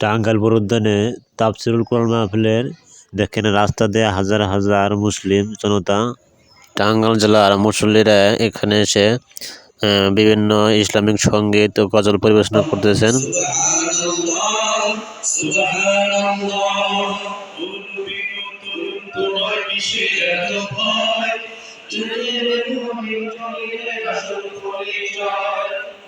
টাঙ্গাইল উদ্যানে তাফসিরুল কোরআন মাহফিলের দেখেন রাস্তা দিয়ে হাজার হাজার মুসলিম জনতা টাঙ্গাইল জেলার মুসল্লিরা এখানে এসে বিভিন্ন ইসলামিক সংগীত ও গজল পরিবেশনা করতেছেন।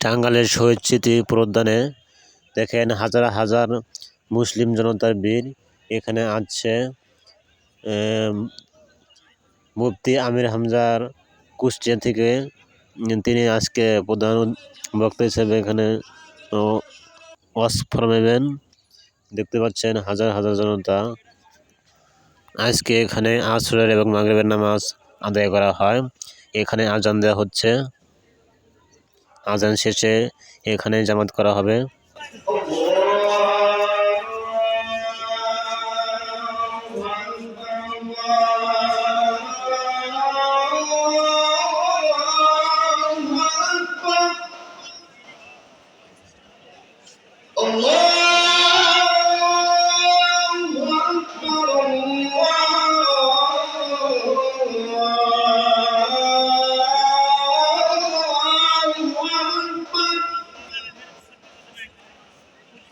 টাঙ্গাইলের শহীদ স্মৃতি প্রদানে দেখেন হাজার হাজার মুসলিম জনতার বীর এখানে আছে। মুফতি আমির হামজার কুষ্টিয়া থেকে তিনি আজকে প্রধান বক্তা হিসেবে এখানে ওয়াস ফরমাবেন দেখতে পাচ্ছেন হাজার হাজার জনতা আজকে এখানে আসরের এবং মাগরিবের নামাজ আদায় করা হয়। এখানে আজান দেওয়া হচ্ছে। আজান শেষে এখানে জামাত করা হবে।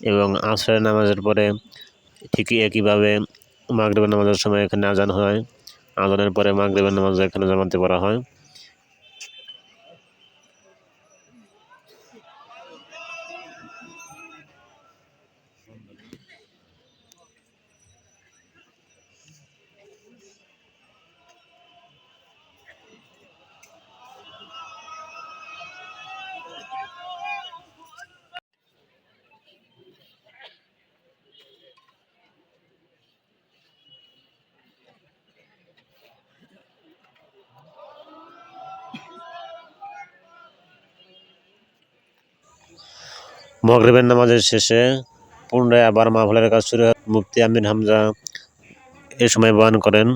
এবং আসরের নামাজের পরে ঠিকই একইভাবে মাগরিবের নামাজের সময় এখানে আজান হয়। আজানের পরে মাগরিবের নামাজ এখানে জামাতে পড়া হয়। মগরিবের নামাজের শেষে পুনরায় আবার মাহফিলের কাজ শুরু হয়। মুফতি আমিন হামজা এ সময় বয়ান করেন।